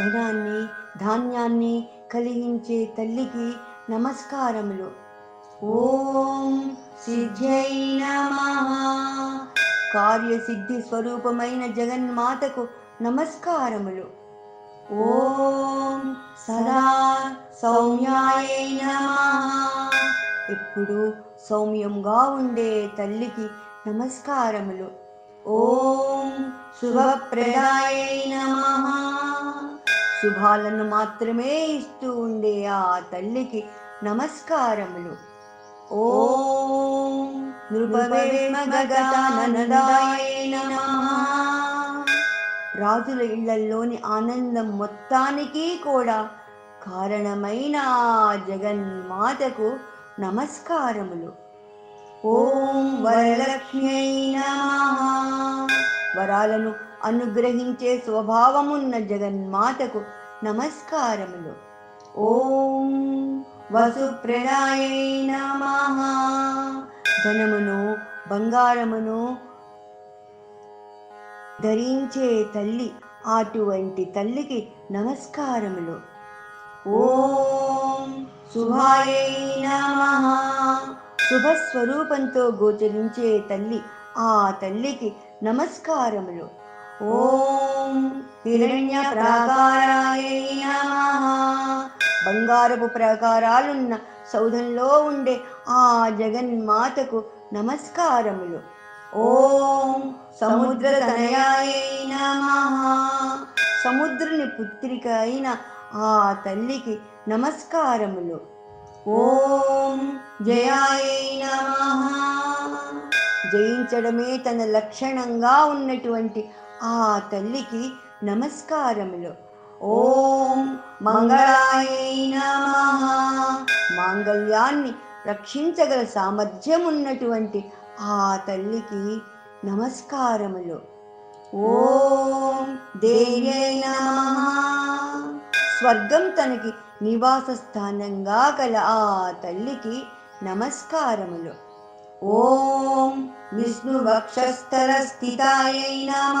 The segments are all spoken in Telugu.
ధనాన్ని ధాన్యాన్ని కలిగించే తల్లికి నమస్కారములు. ఓం సిద్ధ్యై నమ. కార్యసిద్ధి స్వరూపమైన జగన్మాతకు నమస్కారములు. ఓం సదా సౌమ్యాయ నమ. ఎప్పుడు సౌమ్యంగా ఉండే తల్లికి నమస్కారములు. ఓం శుభప్రదాయ నమ. శుభాలను మాత్రమే ఇస్తూ ఉండే ఆ తల్లికి నమస్కారములు. ఓం రాజుల ఇళ్ళలోని ఆనందం మొత్తానికి కూడా కారణమైన జగన్మాతకు నమస్కారములు. ఓం వరలక్ష్మ్యై నమః. వరాలను అనుగ్రహించే స్వభావమున్న జగన్మాతకు నమస్కారములు. ఓం వసుప్రణాయై ధనమును బంగారమును ధరించే తల్లి అటువంటి తల్లికి నమస్కారములు. ఓం శుభాయై నమః. శుభస్వరూపంతో గోచరించే తల్లి ఆ తల్లికి నమస్కారములు. ఓం హిరణ్య ప్రాకారాయ నమః. బంగారపు ప్రాకారాలున్న సౌధంలో ఉండే ఆ జగన్మాతకు నమస్కారములు. ఓం సముద్ర తనయాయ నమః. సముద్రుని పుత్రిక అయిన ఆ తల్లికి నమస్కారములు. ఓం జయాయ నమః. జయించడమే తన లక్షణంగా ఉన్నటువంటి ఆ తల్లికి నమస్కారములు. ఓం మంగళాయై నమః. మాంగళ్యాన్ని రక్షించగల సామర్థ్యం ఉన్నటువంటి ఆ తల్లికి నమస్కారములు. ఓం దేవ్యై నమః. స్వర్గం తనకి నివాస స్థానంగా గల ఆ తల్లికి నమస్కారములు. ఓం విష్ణు వక్షస్థల స్థితాయై నమ.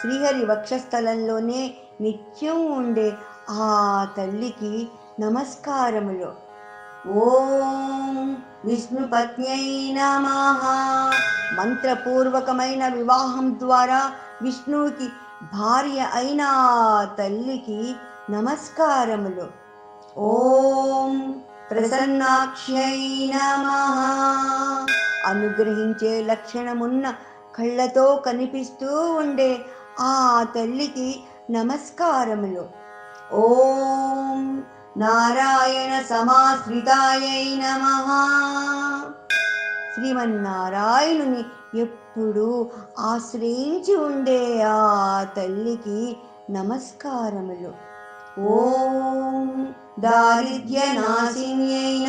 శ్రీహరి వక్షస్థలంలోనే నిత్యం ఉండే ఆ తల్లికి నమస్కారములు. ఓం విష్ణుపత్న్యై నమ. మంత్రపూర్వకమైన వివాహం ద్వారా విష్ణువుకి భార్య అయిన తల్లికి నమస్కారములు. ఓం ప్రసన్నాక్ష్యై నమ. అనుగ్రహించే లక్షణమున్న కళ్ళతో కనిపిస్తూ ఉండే ఆ తల్లికి నమస్కారములు. ఓం నారాయణ సమాశ్రితాయై నమ. శ్రీమన్నారాయణుని ఎప్పుడూ ఆశ్రయించి ఉండే ఆ తల్లికి నమస్కారములు. ఓం దారిద్ర్య నాశిన్యై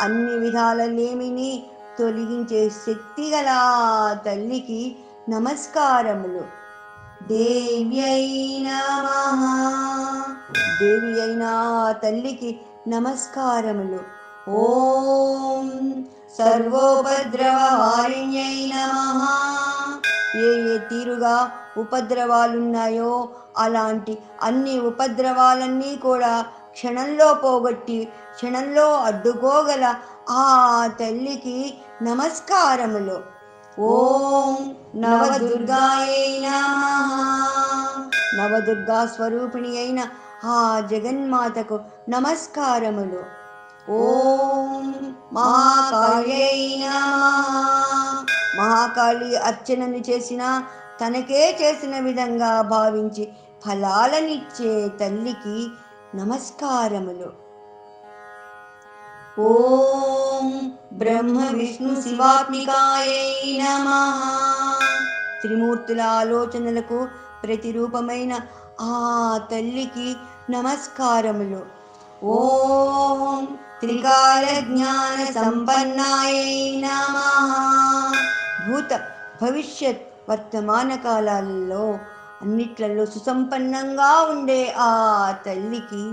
అన్ని విధాల లేమిని తొలగించే శక్తి గల తల్లికి నమస్కారములు. దేవ్యై దేవి అయిన తల్లికి నమస్కారములు. ఓం సర్వోపద్రవహారిణ్యై నమ ఏ ఏ తీరుగా ఉపద్రవాలున్నాయో అలాంటి అన్ని ఉపద్రవాలన్నీ కూడా క్షణంలో పోగొట్టి క్షణంలో అడ్డుకోగల ఆ తల్లికి నమస్కారములు. ఓం నవదుర్గాయై నవదుర్గా స్వరూపిణి అయిన ఆ జగన్మాతకు నమస్కారములు. ఓం మహాకాళ్యై మహాకాళి అర్చనను చేసిన తనకే చేసిన విధంగా భావించి ఫలాలనిచ్చే తల్లికి నమస్కారములు. ఓం బ్రహ్మ విష్ణు శివాత్మికాయై నమ. త్రిమూర్తుల ఆలోచనలకు ప్రతిరూపమైన ఆ తల్లికి నమస్కారములు. ఓం త్రికాల జ్ఞాన సంపన్నాయై నమ. భూత భవిష్యత్ వర్తమాన కాలాలలో అన్నిట్లలో సుసంపన్నంగా ఉండే ఆ తల్లికి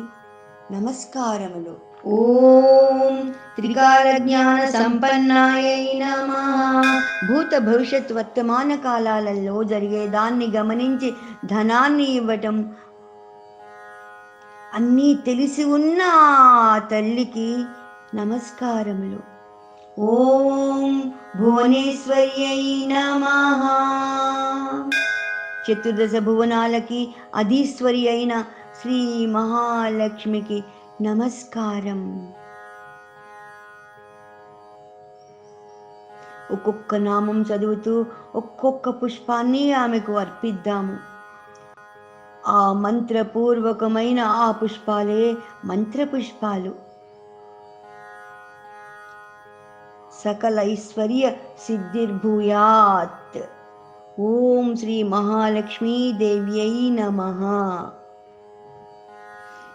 నమస్కారములు. ఓం త్రికాల జ్ఞాన సంపన్నాయై నమః. భూత భవిష్యత్ వర్తమాన కాలాలలో జరిగేదాన్ని గమనించి ధనాన్ని ఇవ్వటం అన్నీ తెలిసి ఉన్న ఆ తల్లికి నమస్కారములు. ఓం భువనేశ్వర్యై నమః. చతుర్దశ భువనాలకి అధీశ్వరి అయిన శ్రీ మహాలక్ష్మికి నమస్కారం. ఒక్కొక్క నామం చదువుతూ ఒక్కొక్క పుష్పాన్ని ఆమెకు అర్పిద్దాము. ఆ మంత్రపూర్వకమైన ఆ పుష్పాలే మంత్రపుష్పాలు. సకల ఐశ్వర్య సిద్ధిర్భూయాత్. ఓం శ్రీ మహాలక్ష్మీ దేవ్యై నమః.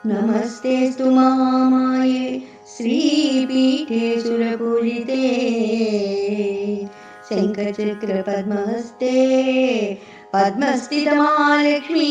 నమస్తేస్తు మహామాయే శ్రీపీఠే సురపూజితే శంఖచక్రపద్మహస్తే పద్మస్థితమహాలక్ష్మీ